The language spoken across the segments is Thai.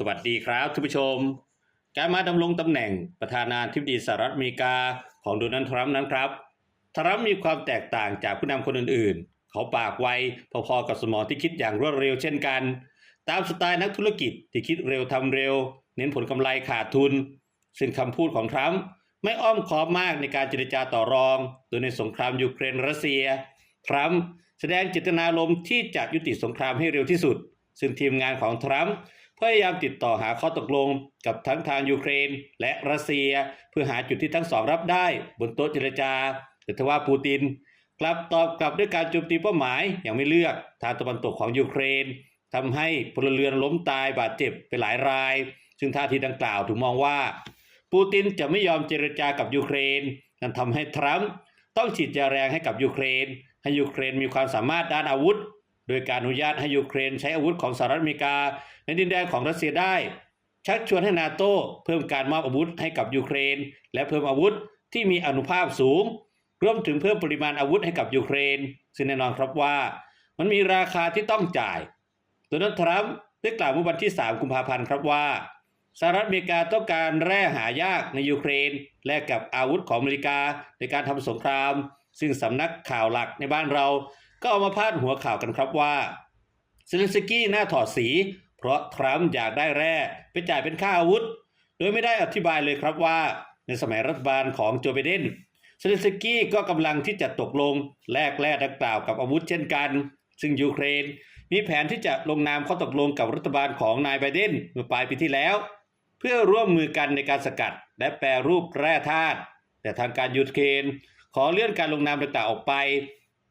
สวัสดีครับท่านผู้ชม การมาดำรงตำแหน่งประธานาธิบดีสหรัฐอเมริกาของโดนัลด์ทรัมป์นั้นครับ ทรัมป์มีความแตกต่างจากผู้นำคนอื่นๆ เขาปากไวพอๆกับสมองที่คิดอย่างรวดเร็วเช่นกัน ตามสไตล์นักธุรกิจที่คิดเร็วทำเร็ว เน้นผลกำไรขาดทุน ซึ่งคำพูดของทรัมป์ไม่อ้อมค้อมมากในการเจรจาต่อรอง โดยในสงครามยูเครนรัสเซีย ทรัมป์แสดงเจตนารมณ์ที่จะยุติสงครามให้เร็วที่สุด ซึ่งทีมงานของทรัมป์ พยายามติดต่อหาข้อตกลงกับทั้งทางยูเครน และรัสเซีย เพื่อหาจุดที่ทั้งสองรับได้ บนโต๊ะเจรจา แต่ทว่าปูติน กลับตอบกลับด้วยการโจมตีเป้าหมายอย่างไม่เลือกทางตะวันตกของยูเครนทำให้พลเรือนล้มตายบาดเจ็บไปหลายราย ซึ่งท่าทีดังกล่าวถูกมองว่า ปูตินจะไม่ยอมเจรจากับยูเครนนั่นทำให้ทรัมป์ต้องฉีดยาแรงให้กับยูเครน ให้ยูเครนมีความสามารถด้านอาวุธ โดยการอนุญาตให้ยูเครนใช้อาวุธของสหรัฐอเมริกา ในดินแดนของรัสเซียได้ ชักชวนให้นาโต้เพิ่มการมอบอาวุธให้กับยูเครน และเพิ่มอาวุธที่มีอนุภาพสูง รวมถึงเพิ่มปริมาณอาวุธให้กับยูเครน ซึ่งแน่นอนครับว่า มันมีราคาที่ต้องจ่ายโดนัลด์ทรัมป์ได้กล่าวเมื่อวันที่ 3 กุมภาพันธ์ครับว่าสหรัฐอเมริกาต้องการแร่หายากในยูเครน แลกกับอาวุธของอเมริกาในการทำสงคราม ซึ่งสำนักข่าวหลักในบ้านเรา ก็เอามาพาดหัวข่าวกันครับว่าเซเลนสกี้หน่าถอดสี เพราะทรัมป์อยากได้แร่ไปจ่ายเป็นค่าอาวุธ โดยไม่ได้อธิบายเลยครับว่า ในสมัยรัฐบาลของโจไบเดนเซเลนสกี้ก็กำลังที่จะตกลงแลกแร่ดังกล่าวกับอาวุธเช่นกัน ซึ่งยูเครน มีแผนที่จะลงนามข้อตกลงกับรัฐบาลของนายไบเดนเมื่อปลายปีที่แล้ว เพื่อร่วมมือกันในการสกัด และแปรรูปแร่ธาตุแต่ทางการยูเครนขอเลื่อนการลงนามดังกล่าวออกไป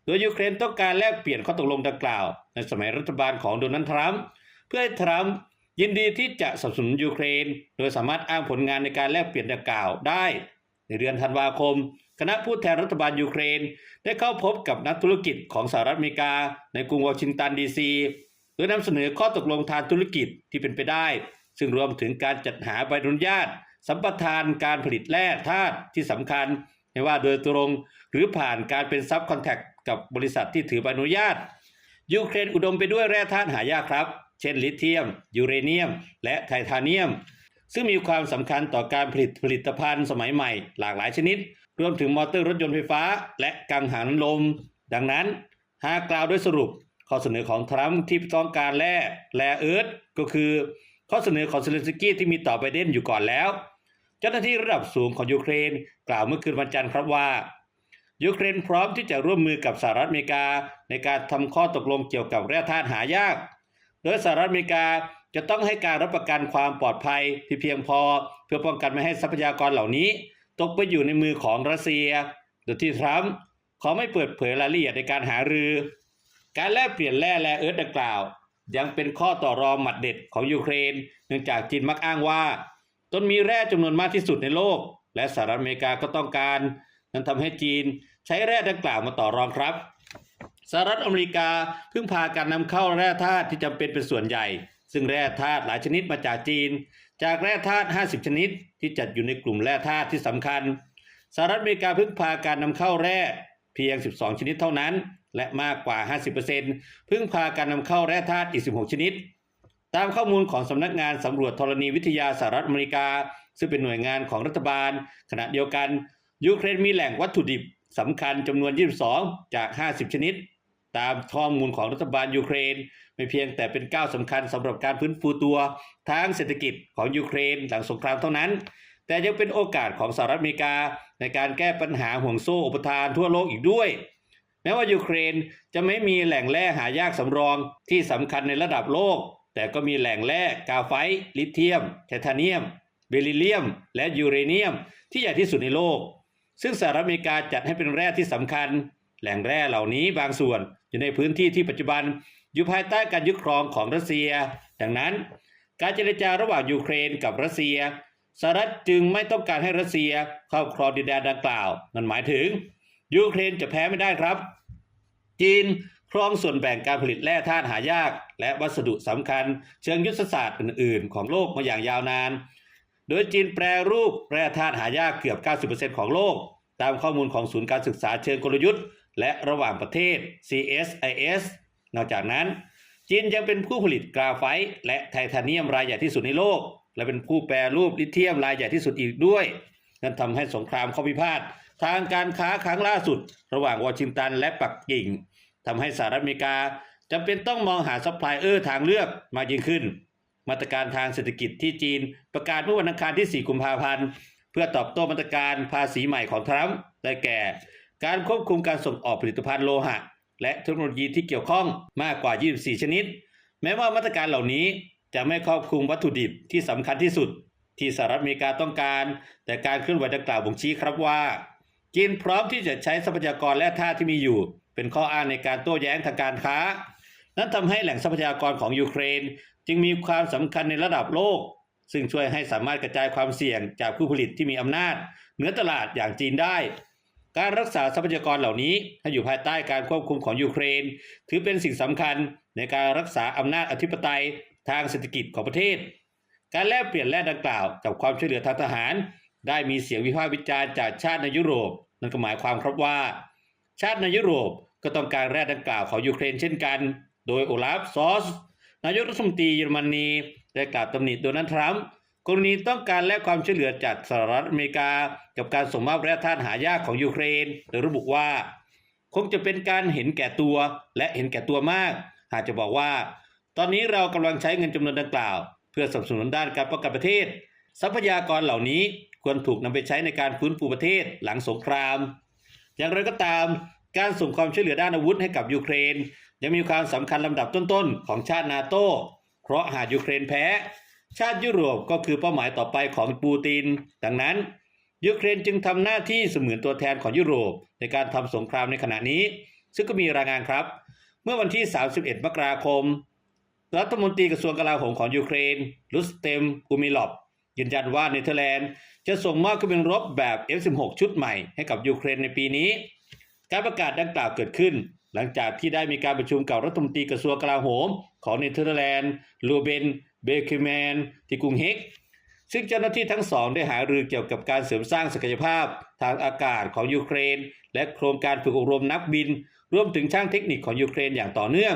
โดยยูเครนต้องการแลกเปลี่ยนข้อตกลงดังกล่าว ในสมัยรัฐบาลของโดนัลด์ทรัมป์เพื่อให้ทรัมป์ยินดีที่จะสนับสนุนยูเครน โดยสามารถอ้างผลงานในการแลกเปลี่ยนดังกล่าวได้ ในเดือนธันวาคม คณะผู้แทนรัฐบาลยูเครน ได้เข้าพบกับนักธุรกิจของสหรัฐอเมริกา ในกรุงวอชิงตันดีซีโดยนำเสนอข้อตกลงทางธุรกิจที่เป็นไปได้ ซึ่งรวมถึงการจัดหาใบอนุญาต สัมปทานการผลิตแร่ธาตุที่สำคัญไม่ว่าโดยตรงหรือผ่านการเป็นซับคอนแทค กับบริษัทที่ถือใบอนุญาต ยูเครนอุดมไปด้วยแร่ธาตุหายากครับ เช่นลิเธียม ยูเรเนียม และไทเทเนียม ซึ่งมีความสำคัญต่อการผลิตผลิตภัณฑ์สมัยใหม่หลากหลายชนิด รวมถึงมอเตอร์รถยนต์ไฟฟ้า และกังหันลม ดังนั้น หากกล่าวโดยสรุปข้อเสนอของทรัมป์ที่ต้องการแร่แร่เอิร์ธก็คือ ข้อเสนอของเซเลนสกี้ที่มีต่อไบเด่นอยู่ก่อนแล้ว เจ้าหน้าที่ระดับสูงของยูเครน กล่าวเมื่อคืนวันจันทร์ครับว่า ยูเครนพร้อมที่จะร่วมมือกับสหรัฐอเมริกา ในการทำข้อตกลงเกี่ยวกับแร่ธาตุหายาก โดยสหรัฐอเมริกาจะต้องให้การรับประกันความปลอดภัยที่เพียงพอ เพื่อป้องกันไม่ให้ทรัพยากรเหล่านี้ ตกไปอยู่ในมือของรัสเซีย โดยที่ทรัมป์ขอไม่เปิดเผยรายละเอียดในการหารือ การแลกเปลี่ยนแร่แร่เอิร์ธดังกล่าว ยังเป็นข้อต่อรองหมัดเด็ดของยูเครน เนื่องจากจีนมักอ้างว่า ตนมีแร่จำนวนมากที่สุดในโลก และสหรัฐอเมริกาก็ต้องการ นั้นทำให้จีนใช้แร่ดังกล่าวมาต่อรองครับสหรัฐอเมริกาพึ่งพาการนำเข้าแร่ธาตุที่จำเป็นเป็นส่วนใหญ่ ซึ่งแร่ธาตุหลายชนิดมาจากจีน จากแร่ธาตุ 50 ชนิด ที่จัดอยู่ในกลุ่มแร่ธาตุที่สำคัญสหรัฐอเมริกาพึ่งพาการนำเข้าแร่เพียง 12 ชนิดเท่านั้น และมากกว่า 50%พึ่งพาการนำเข้าแร่ธาตุอีก 16 ชนิด ตามข้อมูลของสำนักงานสำรวจธรณีวิทยาสหรัฐอเมริกา ซึ่งเป็นหน่วยงานของรัฐบาล ขณะเดียวกัน ยูเครนมีแหล่งวัตถุดิบสำคัญจำนวน 22 จาก 50 ชนิด ตามข้อมูลของรัฐบาลยูเครน ไม่เพียงแต่เป็นก้าวสำคัญสำหรับการฟื้นฟูตัวทางเศรษฐกิจของยูเครนหลังสงครามเท่านั้น แต่ยังเป็นโอกาสของสหรัฐอเมริกา ในการแก้ปัญหาห่วงโซ่อุปทานทั่วโลกอีกด้วย แม้ว่ายูเครนจะไม่มีแหล่งแร่หายากสำรองที่สำคัญในระดับโลก แต่ก็มีแหล่งแร่กาไฟต์ลิเธียม ไทเทเนียม เบริเลียม และยูเรเนียม ที่ใหญ่ที่สุดในโลก ซึ่งสหรัฐอเมริกาจัดให้เป็นแร่ที่สำคัญ แหล่งแร่เหล่านี้บางส่วนอยู่ในพื้นที่ที่ปัจจุบันอยู่ภายใต้การยึดครองของรัสเซีย ดังนั้น การเจรจาระหว่างยูเครนกับรัสเซียสหรัฐจึงไม่ต้องการให้รัสเซียครอบครองดินแดนดังกล่าวนั่นหมายถึง ยูเครนจะแพ้ไม่ได้ครับ จีนครองส่วนแบ่งการผลิตแร่ธาตุหายาก และวัสดุสำคัญ เชิงยุทธศาสตร์อื่น ๆ ของโลกมาอย่างยาวนาน โดยจีนแปรรูปแร่ธาตุหายากเกือบ 90%ของโลก ตามข้อมูลของศูนย์การศึกษาเชิงกลยุทธ์ และระหว่างประเทศ CSIS นอกจากนั้น จีนยังเป็นผู้ผลิตกราไฟต์และไทเทเนียมรายใหญ่ที่สุดในโลก และเป็นผู้แปรรูปลิเธียมรายใหญ่ที่สุดอีกด้วยนั่นทำให้สงครามข้อพิพาททางการค้าครั้งล่าสุด ระหว่างวอชิงตันและปักกิ่งทำให้สหรัฐอเมริกาจำเป็นต้องมองหาซัพพลายเออร์ทางเลือกมากยิ่งขึ้น มาตรการทางเศรษฐกิจที่จีน ประกาศเมื่อวันอังคารที่ 4 กุมภาพันธ์ เพื่อตอบโต้มาตรการภาษีใหม่ของทรัมป์ได้แก่ การควบคุมการส่งออกผลิตภัณฑ์โลหะ และเทคโนโลยีที่เกี่ยวข้องมากกว่า 24 ชนิด แม้ว่ามาตรการเหล่านี้จะไม่ครอบคลุมวัตถุดิบที่สำคัญที่สุด ที่สหรัฐอเมริกาต้องการ แต่การเคลื่อนไหวดังกล่าวบ่งชี้ครับว่า จีนพร้อมที่จะใช้ทรัพยากรและท่าที่มีอยู่ เป็นข้ออ้างในการโต้แย้งทางการค้า นั่นทำให้แหล่งทรัพยากรของยูเครน จึงมีความสำคัญในระดับโลก ซึ่งช่วยให้สามารถกระจายความเสี่ยงจากผู้ผลิตที่มีอำนาจเหนือตลาดอย่างจีนได้ การรักษาทรัพยากรเหล่านี้ให้อยู่ภายใต้การควบคุมของยูเครน ถือเป็นสิ่งสำคัญในการรักษาอำนาจอธิปไตยทางเศรษฐกิจของประเทศ การแลกเปลี่ยนแร่ดังกล่าวกับความช่วยเหลือทางทหาร ได้มีเสียงวิพากษ์วิจารณ์จากชาติในยุโรป นั่นก็หมายความครับว่า ชาติในยุโรปก็ต้องการแร่ดังกล่าวของยูเครนเช่นกัน โดยโอลาฟซอส นายกรัฐมนตรีเยอรมนีได้กล่าวตำหนิโดนัลด์ทรัมป์กรณีต้องการและความช่วยเหลือจากสหรัฐอเมริกา กับการส่งมอบแร่ธาตุหายากของยูเครน โดยระบุว่า คงจะเป็นการเห็นแก่ตัวและเห็นแก่ตัวมาก หากจะบอกว่า ตอนนี้เรากำลังใช้เงินจำนวนดังกล่าว เพื่อสนับสนุนด้านการป้องกันประเทศ ทรัพยากรเหล่านี้ควรถูกนำไปใช้ในการฟื้นฟูประเทศหลังสงคราม อย่างไรก็ตาม การส่งความช่วยเหลือด้านอาวุธให้กับยูเครน ยังมีความสำคัญลำดับต้นๆ ของชาตินาโต้เพราะหากยูเครนแพ้ ชาติยุโรปก็คือเป้าหมายต่อไปของปูติน ดังนั้นยูเครนจึงทำหน้าที่เสมือนตัวแทนของยุโรป ในการทำสงครามในขณะนี้ ซึ่งก็มีรายงานครับ เมื่อวันที่ 31 มกราคม รัฐมนตรีกระทรวงกลาโหมของยูเครนลุสเตมกูมิลอบยืนยันว่าเนเธอร์แลนด์จะส่งมอบเครื่องบินรบแบบ F-16 ชุดใหม่ให้กับยูเครนในปีนี้ การประกาศดังกล่าวเกิดขึ้น หลังจากที่ได้มีการประชุมกับรัฐมนตรีกระทรวงกลาโหม ของเนเธอร์แลนด์ลูเบนเบคแมนที่กรุงเฮกซึ่งเจ้าหน้าที่ทั้งสองได้หารือเกี่ยวกับการเสริมสร้างศักยภาพ ทางอากาศของยูเครน และโครงการฝึกอบรมนักบิน รวมถึงช่างเทคนิคของยูเครนอย่างต่อเนื่อง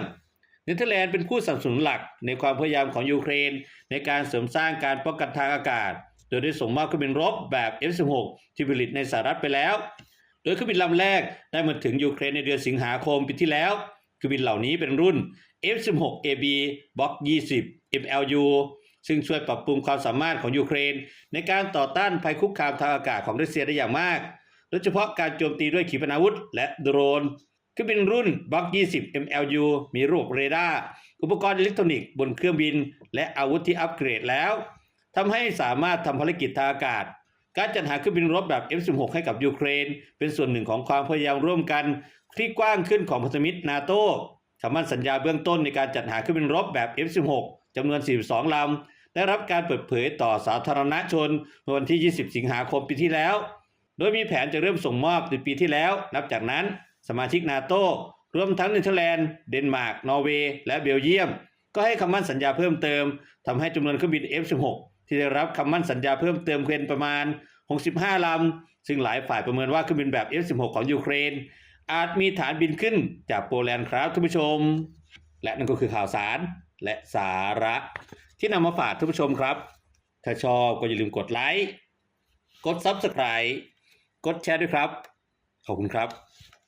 เนเธอร์แลนด์เป็นผู้สนับสนุนหลักในความพยายามของยูเครน ในการเสริมสร้างการป้องกันทางอากาศ โดยได้ส่งมอบเครื่องบินรบแบบ F-16 ที่ผลิตในสหรัฐไปแล้ว โดยเครื่องบินลำแรกได้มาถึงยูเครนในเดือนสิงหาคมปีที่แล้วเครื่องบินเหล่านี้เป็นรุ่น F-16AB Block 20 MLU ซึ่งช่วยปรับปรุงความสามารถของยูเครน ในการต่อต้านภัยคุกคามทางอากาศของรัสเซียได้อย่างมาก โดยเฉพาะการโจมตีด้วยขีปนาวุธและโดรนเครื่องบินรุ่น Block 20 MLU มีระบบเรดาร์ อุปกรณ์อิเล็กทรอนิกส์บนเครื่องบิน และอาวุธที่อัปเกรดแล้ว ทำให้สามารถทำภารกิจทางอากาศ การจัดหาเครื่องบินรบแบบ F-16 ให้กับยูเครน เป็นส่วนหนึ่งของความพยายามร่วมกันที่กว้างขึ้นของพันธมิตรนาโต้คำมั่นสัญญาเบื้องต้นในการจัดหาเครื่องบินรบแบบ F-16 จำนวน 42 ลำ ได้รับการเปิดเผยต่อสาธารณชนเมื่อวันที่ 20 สิงหาคมปีที่แล้ว โดยมีแผนจะเริ่มส่งมอบในปีที่แล้ว นับจากนั้นสมาชิกนาโต้รวมทั้งเนเธอร์แลนด์ เดนมาร์ก นอร์เวย์ และเบลเยียม ก็ให้คำมั่นสัญญาเพิ่มเติมทำให้จำนวนเครื่องบิน F-16 ที่ได้รับคำมั่นสัญญาเพิ่มเติมเป็นประมาณ 65 ลำ ซึ่งหลายฝ่ายประเมินว่าเครื่องบินแบบ F-16 ของยูเครน อาจมีฐานบินขึ้นจากโปแลนด์ครับท่านผู้ชม และนั่นก็คือข่าวสารและสาระ ที่นำมาฝากท่านผู้ชมครับ ถ้าชอบก็อย่าลืมกดไลค์ กด Subscribe กดแชร์ด้วยครับ ขอบคุณครับ